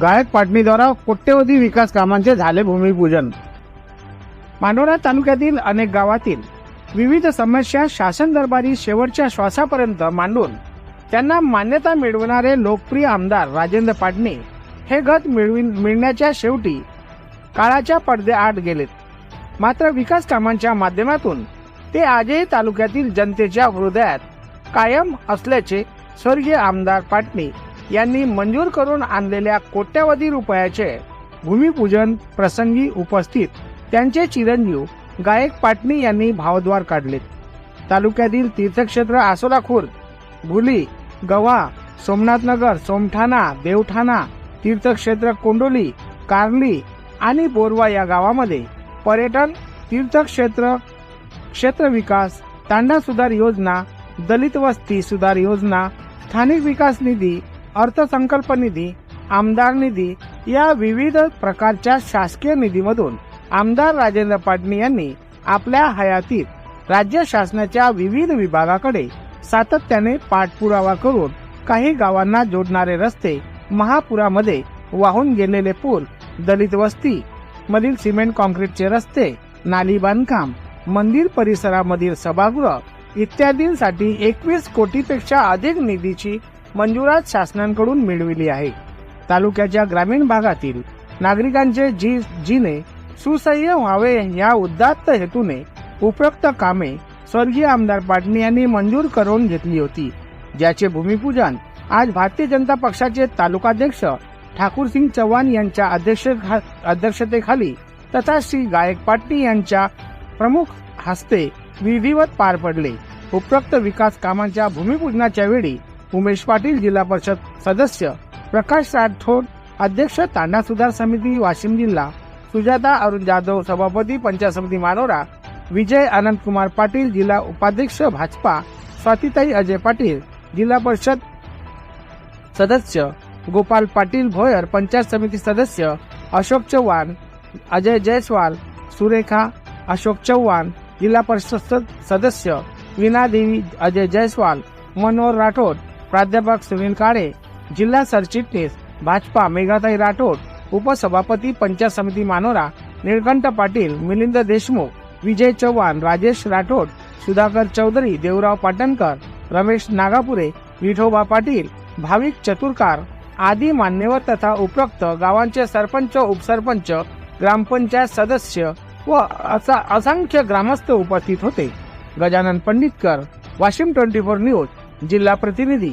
गायक पाटणीद्वारा कोट्यवधी विकास कामांचे झाले भूमिपूजन. मांडोरा तालुक्यातील अनेक गावातील विविध समस्या शासन दरबारी शेवटच्या श्वासापर्यंत मांडून त्यांना मान्यता मिळवणारे लोकप्रिय आमदार राजेंद्र पाटणे हे गत मिळवी मिळण्याच्या शेवटी काळाच्या पडद्याआड गेलेत. मात्र विकास कामांच्या माध्यमातून ते आजही तालुक्यातील जनतेच्या हृदयात कायम असल्याचे स्वर्गीय आमदार पाटणे यांनी मंजूर करून आणलेल्या कोट्यवधी रुपयाचे भूमिपूजन प्रसंगी उपस्थित त्यांचे चिरंजीव गायक पाटणी यांनी भावद्वार काढले तालुक्यातील तीर्थक्षेत्र आसोला खुर्द भुली गव्हा सोमनाथनगर सोमठाणा देवठाणा तीर्थक्षेत्र कोंडोली कार्ली आणि बोरवा या गावामध्ये पर्यटन तीर्थक्षेत्र क्षेत्र विकास तांडा सुधार योजना दलित वस्ती सुधार योजना स्थानिक विकास निधी अर्थसंकल्प निधी आमदार निधी या विविध प्रकारच्या शासकीय निधीमधून आमदार राजेंद्र पाटणी यांनी आपल्या हयातीत राज्य शासनाच्या विविध विभागाकडे सातत्याने पाठपुरावा करून काही गावांना जोडणारे रस्ते महापुरामध्ये वाहून गेलेले पूल दलित वस्ती मधील सिमेंट कॉन्क्रीटचे रस्ते नाली बांधकाम मंदिर परिसरामधील सभागृह इत्यादींसाठी एकवीस कोटीपेक्षा अधिक निधीची मंजुरात शासनांकडून मिळविली आहे. तालुक्याच्या ग्रामीण भागातील नागरिकांचे जी जीने सुसह्य व्हावे या उदात्त हेतूने उपरोक्त कामे स्वर्गीय आमदार पाटणी यांनी मंजूर करून घेतली होती. ज्याचे भूमिपूजन आज भारतीय जनता पक्षाचे तालुकाध्यक्ष ठाकूरसिंग चव्हाण यांच्या अध्यक्ष अध्यक्षतेखाली तथा श्री गायक पाटणी यांच्या प्रमुख हस्ते विधिवत पार पडले. उपरोक्त विकास कामांच्या भूमिपूजनाच्या वेळी उमेश पाटील जिल्हा परिषद सदस्य प्रकाश राठोड अध्यक्ष तांडा सुधार समिती वाशिम जिल्हा सुजाता अरुण जाधव सभापती पंचायत समिती मानोरा विजय आनंद कुमार पाटील जिल्हा उपाध्यक्ष भाजपा स्वातीताई अजय पाटील जिल्हा परिषद सदस्य गोपाल पाटील भोयर पंचायत समिती सदस्य अशोक चव्हाण अजय जयस्वाल सुरेखा अशोक चव्हाण जिल्हा परिषद सदस्य विना देवी अजय जयस्वाल मनोहर राठोड प्राध्यापक सुनील काळे जिल्हा सरचिटणीस भाजपा मेघाताई राठोड उपसभापती पंचायत समिती मानोरा निळकंठ पाटील मिलिंद देशमुख विजय चव्हाण राजेश राठोड सुधाकर चौधरी देवराव पाटणकर रमेश नागापुरे विठोबा पाटील भाविक चतुरकार आदी मान्यवर तथा उपरोक्त गावांचे सरपंच उपसरपंच ग्रामपंचायत सदस्य व असा असंख्य ग्रामस्थ उपस्थित होते. Gajanan Panditkar Washim twenty four news. जिल्हा प्रतिनिधी.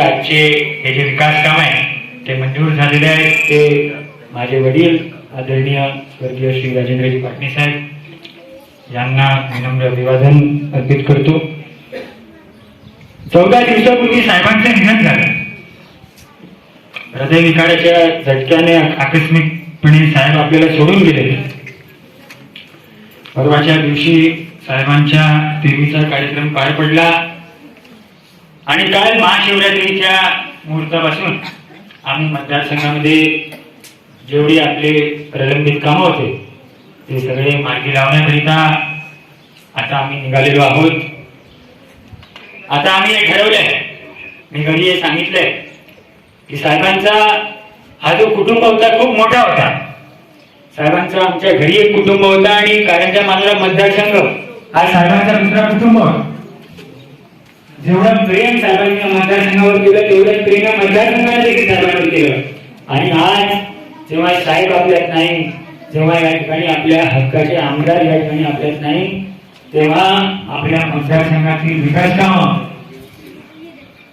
आजचे हे जे विकास काम आहे ते मंजूर झालेले आहेत. ते माझे वडील आदरणीय स्वर्गीय श्री राजेंद्रजी पाटणी साहेब यांना विनम्र अभिवादन अर्पित करतो. चौदा दिवसापूर्वी साहेबांचे निधन झाले. हृदयविकाराच्या झटक्याने आकस्मिकपणे साहेब आपल्याला सोडून गेले. परवाच्या दिवशी साहेबांच्या देवीचा कार्यक्रम पार पडला. आणि काल महाशिवरात्रीच्या मुहूर्तापासून आम्ही मतदारसंघामध्ये जेवढी आपले प्रलंबित कामं होते ते सगळे मार्गी लावण्याकरिता आता आम्ही निघालेलो आहोत. आता आम्ही हे ठरवलंय मी घरी हे सांगितलंय की साहेबांचा हा जो कुटुंब होता खूप मोठा होता. साहेबांचा आमच्या घरी एक कुटुंब होता आणि कारंजा मानला मतदारसंघ हा साहेबांचा दुसरा कुटुंब होता. जेवढं प्रेम साहेबांनी या मतदारसंघावर केलं तेवढं प्रेम या मतदारसंघाला देखील साहेबांनी केलं. आणि आज जेव्हा साहेब आपल्यात नाही जेव्हा या ठिकाणी आपल्या हक्काचे आमदार या ठिकाणी आपल्यात नाही तेव्हा आपल्या मतदारसंघातील विकास कामं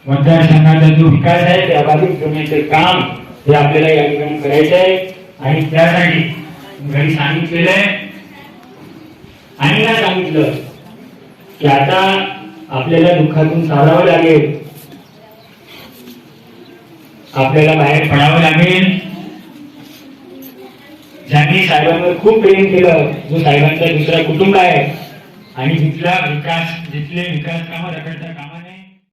मतदारसंघाचा जो विकास आहे त्या बाबतीत करण्याचे काम हे आपल्याला या ठिकाणी करायचं आहे. आणि त्यासाठी घरी सांगितलेलं आहे. आणि सांगितलं की आता आपल्याला दुःखातून सारावं लागेल. आपल्याला बाहेर पडावं लागेल. ज्यांनी साहेबांवर खूप प्रेम केलं जो साहेबांचा दुसरा कुटुंब आहे आणि तिथला विकास जिथले विकास कामं रखडता